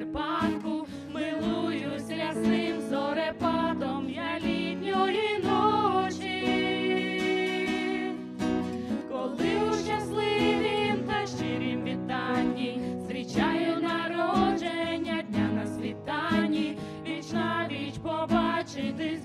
Карпатку, милуюсь рясним зорепадом я літньої ночі, коли у щасливім та щирім вітанні зрічаю народження дня на світанні, вічна віч побачитись.